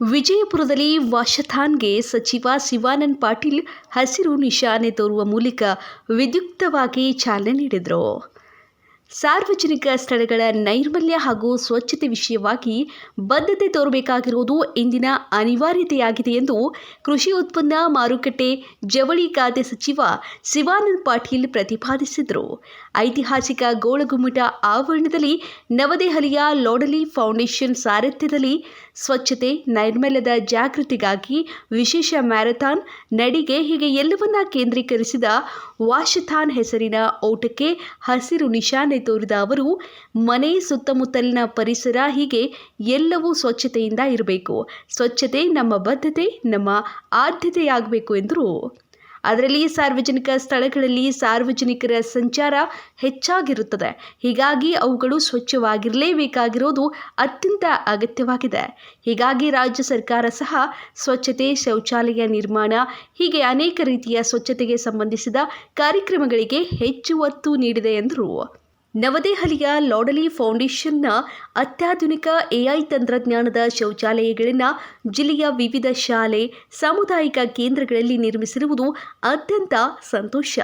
ವಿಜಯಪುರದಲ್ಲಿ ವಾಶಥಾನ್ಗೆ ಸಚಿವ ಶಿವಾನಂದ್ ಪಾಟೀಲ್ ಹಸಿರು ನಿಶಾನೆ ತೋರುವ ಮೂಲಕ ವಿದ್ಯುಕ್ತವಾಗಿ ಚಾಲನೆ ನೀಡಿದರು. ಸಾರ್ವಜನಿಕ ಸ್ಥಳಗಳ ನೈರ್ಮಲ್ಯ ಹಾಗೂ ಸ್ವಚ್ಛತೆ ವಿಷಯವಾಗಿ ಬದ್ಧತೆ ತೋರಬೇಕಾಗಿರುವುದು ಇಂದಿನ ಅನಿವಾರ್ಯತೆಯಾಗಿದೆ ಎಂದು ಕೃಷಿ ಉತ್ಪನ್ನ ಮಾರುಕಟ್ಟೆ, ಜವಳಿ ಖಾತೆ ಸಚಿವ ಶಿವಾನಂದ್ ಪಾಟೀಲ್ ಪ್ರತಿಪಾದಿಸಿದರು. ಐತಿಹಾಸಿಕ ಗೋಳಗುಮ್ಮಟ ಆವರಣದಲ್ಲಿ ನವದೆಹಲಿಯ ಲೋಡಲಿ ಫೌಂಡೇಶನ್ ಸಾರಥ್ಯದಲ್ಲಿ ಸ್ವಚ್ಛತೆ, ನೈರ್ಮಲ್ಯದ ಜಾಗೃತಿಗಾಗಿ ವಿಶೇಷ ಮ್ಯಾರಥಾನ್ ನಡಿಗೆ ಹೀಗೆ ಎಲ್ಲವನ್ನ ಕೇಂದ್ರೀಕರಿಸಿದ ವಾಶಥಾನ್ ಹೆಸರಿನ ಓಟಕ್ಕೆ ಹಸಿರು ನಿಶಾನೆ ತೋರಿದ ಅವರು, ಮನೆ ಸುತ್ತಮುತ್ತಲಿನ ಪರಿಸರ ಹೀಗೆ ಎಲ್ಲವೂ ಸ್ವಚ್ಛತೆಯಿಂದ ಇರಬೇಕು. ಸ್ವಚ್ಛತೆ ನಮ್ಮ ಬದ್ಧತೆ, ನಮ್ಮ ಆದ್ಯತೆಯಾಗಬೇಕು ಎಂದರು. ಅದರಲ್ಲಿ ಸಾರ್ವಜನಿಕ ಸ್ಥಳಗಳಲ್ಲಿ ಸಾರ್ವಜನಿಕರ ಸಂಚಾರ ಹೆಚ್ಚಾಗಿರುತ್ತದೆ. ಹೀಗಾಗಿ ಅವುಗಳು ಸ್ವಚ್ಛವಾಗಿರಲೇಬೇಕಾಗಿರೋದು ಅತ್ಯಂತ ಅಗತ್ಯವಾಗಿದೆ. ಹೀಗಾಗಿ ರಾಜ್ಯ ಸರ್ಕಾರ ಸಹ ಸ್ವಚ್ಛತೆ ಶೌಚಾಲಯ ನಿರ್ಮಾಣ, ಹೀಗೆ ಅನೇಕ ರೀತಿಯ ಸ್ವಚ್ಛತೆಗೆ ಸಂಬಂಧಿಸಿದ ಕಾರ್ಯಕ್ರಮಗಳಿಗೆ ಹೆಚ್ಚು ಒತ್ತು ನೀಡಿದೆ ಎಂದರು. ನವದೆಹಲಿಯ ಲಾಡಲಿ ಫೌಂಡೇಶನ್ನ ಅತ್ಯಾಧುನಿಕ ಎಐ ತಂತ್ರಜ್ಞಾನದ ಶೌಚಾಲಯಗಳನ್ನು ಜಿಲ್ಲೆಯ ವಿವಿಧ ಶಾಲೆ, ಸಾಮುದಾಯಿಕ ಕೇಂದ್ರಗಳಲ್ಲಿ ನಿರ್ಮಿಸಿರುವುದು ಅತ್ಯಂತ ಸಂತೋಷ.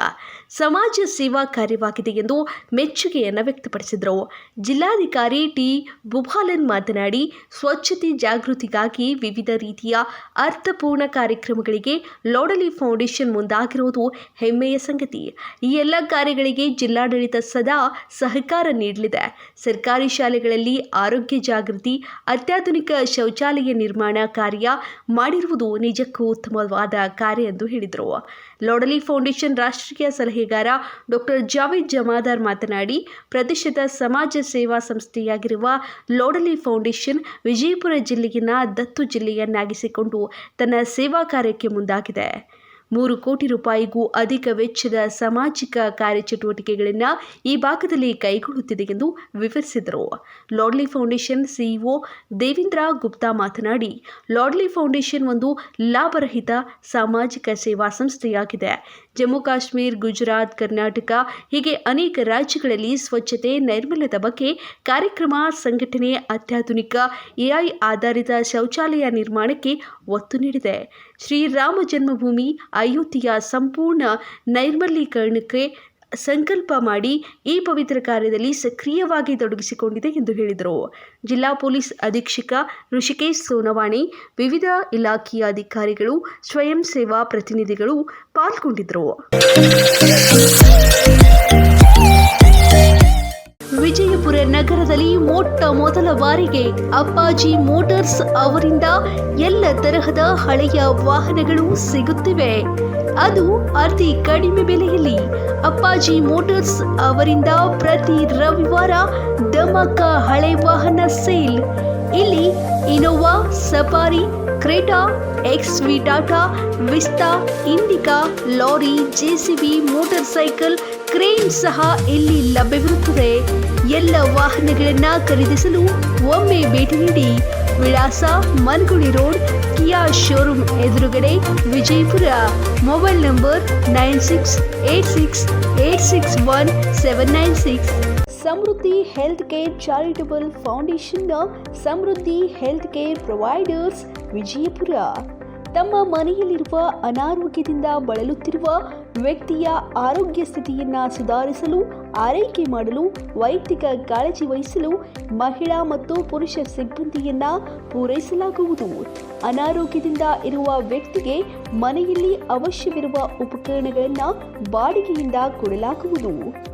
ಸಮಾಜ ಸೇವಾ ಕಾರ್ಯವಾಗಿದೆ ಎಂದು ಮೆಚ್ಚುಗೆಯನ್ನು ವ್ಯಕ್ತಪಡಿಸಿದರು. ಜಿಲ್ಲಾಧಿಕಾರಿ ಟಿ. ಬುಭಾಲನ್ ಮಾತನಾಡಿ, ಸ್ವಚ್ಛತೆ ಜಾಗೃತಿಗಾಗಿ ವಿವಿಧ ರೀತಿಯ ಅರ್ಥಪೂರ್ಣ ಕಾರ್ಯಕ್ರಮಗಳಿಗೆ ಲೋಡಲಿ ಫೌಂಡೇಶನ್ ಮುಂದಾಗಿರುವುದು ಹೆಮ್ಮೆಯ ಸಂಗತಿ. ಈ ಎಲ್ಲ ಕಾರ್ಯಗಳಿಗೆ ಜಿಲ್ಲಾಡಳಿತ ಸದಾ ಸಹಕಾರ ನೀಡಲಿದೆ. ಸರ್ಕಾರಿ ಶಾಲೆಗಳಲ್ಲಿ ಆರೋಗ್ಯ ಜಾಗೃತಿ, ಅತ್ಯಾಧುನಿಕ ಶೌಚಾಲಯ ನಿರ್ಮಾಣ ಕಾರ್ಯ ಮಾಡಿರುವುದು ನಿಜಕ್ಕೂ ಉತ್ತಮವಾದ ಕಾರ್ಯ ಎಂದು ಹೇಳಿದರು. ಲೋಡಲಿ ಫೌಂಡೇಶನ್ ರಾಷ್ಟ್ರೀಯ ಸಲಹೆಗಾರ ಡಾಕ್ಟರ್ ಜಾವೇದ್ ಜಮಾದಾರ್ ಮಾತನಾಡಿ ಪ್ರತಿಷ್ಠಿತ ಸಮಾಜ ಸೇವಾ ಸಂಸ್ಥೆಯಾಗಿರುವ ಲೋಡಲಿ ಫೌಂಡೇಶನ್ ವಿಜಯಪುರ ಜಿಲ್ಲೆಯನ್ನ ದತ್ತು ಜಿಲ್ಲೆಯನ್ನಾಗಿಸಿಕೊಂಡು ತನ್ನ ಸೇವಾ ಕಾರ್ಯಕ್ಕೆ ಮುಂದಾಗಿದೆ. ಮೂರು ಕೋಟಿ ರೂಪಾಯಿಗೂ ಅಧಿಕ ವೆಚ್ಚದ ಸಾಮಾಜಿಕ ಕಾರ್ಯಚಟುವಟಿಕೆಗಳನ್ನು ಈ ಭಾಗದಲ್ಲಿ ಕೈಗೊಳ್ಳುತ್ತಿದೆ ಎಂದು ವಿವರಿಸಿದರು. ಲಾಡ್ಲಿ ಫೌಂಡೇಶನ್ ಸಿಇಒ ದೇವೇಂದ್ರ ಗುಪ್ತಾ ಮಾತನಾಡಿ, ಲಾಡ್ಲಿ ಫೌಂಡೇಶನ್ ಒಂದು ಲಾಭರಹಿತ ಸಾಮಾಜಿಕ ಸೇವಾ ಸಂಸ್ಥೆಯಾಗಿದೆ. ಜಮ್ಮು ಕಾಶ್ಮೀರ, ಗುಜರಾತ್, ಕರ್ನಾಟಕ ಹೀಗೆ ಅನೇಕ ರಾಜ್ಯಗಳಲ್ಲಿ ಸ್ವಚ್ಛತೆ, ನೈರ್ಮಲ್ಯದ ಬಗ್ಗೆ ಕಾರ್ಯಕ್ರಮ, ಸಂಘಟನೆ, ಅತ್ಯಾಧುನಿಕ ಎಐ ಆಧಾರಿತ ಶೌಚಾಲಯ ನಿರ್ಮಾಣಕ್ಕೆ ಒತ್ತು ನೀಡಿದೆ. ಶ್ರೀರಾಮ ಜನ್ಮಭೂಮಿ, ಅಯೋಧ್ಯೆಯ ಸಂಪೂರ್ಣ ನೈರ್ಮಲೀಕರಣಕ್ಕೆ ಸಂಕಲ್ಪ ಮಾಡಿ ಈ ಪವಿತ್ರ ಕಾರ್ಯದಲ್ಲಿ ಸಕ್ರಿಯವಾಗಿ ತೊಡಗಿಸಿಕೊಂಡಿದೆ ಎಂದು ಹೇಳಿದರು. ಜಿಲ್ಲಾ ಪೊಲೀಸ್ ಅಧೀಕ್ಷಕ ಋಷಿಕೇಶ್ ಸೋನವಾಣಿ, ವಿವಿಧ ಇಲಾಖೆಯ ಅಧಿಕಾರಿಗಳು, ಸ್ವಯಂ ಸೇವಾ ಪ್ರತಿನಿಧಿಗಳು ಪಾಲ್ಗೊಂಡಿದ್ದರು. ವಿಜಯಪುರ ನಗರದಲ್ಲಿ ಮೊಟ್ಟ ಮೊದಲ ಬಾರಿಗೆ ಅಪ್ಪಾಜಿ ಮೋಟಾರ್ಸ್ ಅವರಿಂದ ಎಲ್ಲ ತರಹದ ಹಳೆಯ ವಾಹನಗಳು ಸಿಗುತ್ತಿವೆ. ಅದು ಅತಿ ಕಡಿಮೆ ಬೆಲೆಯಲ್ಲಿ ಅಪ್ಪಾಜಿ ಮೋಟಾರ್ಸ್ ಅವರಿಂದ ಪ್ರತಿ ರವಿವಾರ ದಮಕ ಹಳೆ ವಾಹನ ಸೇಲ್. ಇಲ್ಲಿ Innova, Safari, Creta X V Tata, Vista, Indica, lorry JCB motorcycle crane ಸಹ ಇಲ್ಲಿ ಲಭ್ಯವಿರುತ್ತದೆ. ಎಲ್ಲ ವಾಹನಗಳನ್ನ ಖರೀದಿಸಲು ಒಮ್ಮೆ ಭೇಟಿ ನೀಡಿ ವಿಳಾಸ ಮನ್ಗುಳಿ ರೋಡ್, ಕಿಯಾ ಶೋರೂಮ್ ಎದುರುಗಡೆ Vijayapura. Mobile number nine six eight six eight six one seven nine six. Samruddhi health care charitable ಫೌಂಡೇಶನ್ನ Samruddhi health care providers Vijayapura. ತಮ್ಮ ಮನೆಯಲ್ಲಿರುವ ಅನಾರೋಗ್ಯದಿಂದ ಬಳಲುತ್ತಿರುವ ವ್ಯಕ್ತಿಯ ಆರೋಗ್ಯ ಸ್ಥಿತಿಯನ್ನು ಸುಧಾರಿಸಲು, ಆರೈಕೆ ಮಾಡಲು, ವೈಯಕ್ತಿಕ ಕಾಳಜಿ ವಹಿಸಲು ಮಹಿಳಾ ಮತ್ತು ಪುರುಷ ಸಿಬ್ಬಂದಿಯನ್ನು ಪೂರೈಸಲಾಗುವುದು. ಅನಾರೋಗ್ಯದಿಂದ ಇರುವ ವ್ಯಕ್ತಿಗೆ ಮನೆಯಲ್ಲಿ ಅವಶ್ಯವಿರುವ ಉಪಕರಣಗಳನ್ನು ಬಾಡಿಗೆಯಿಂದ ಕೊಡಲಾಗುವುದು.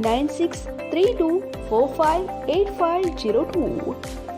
9632458502.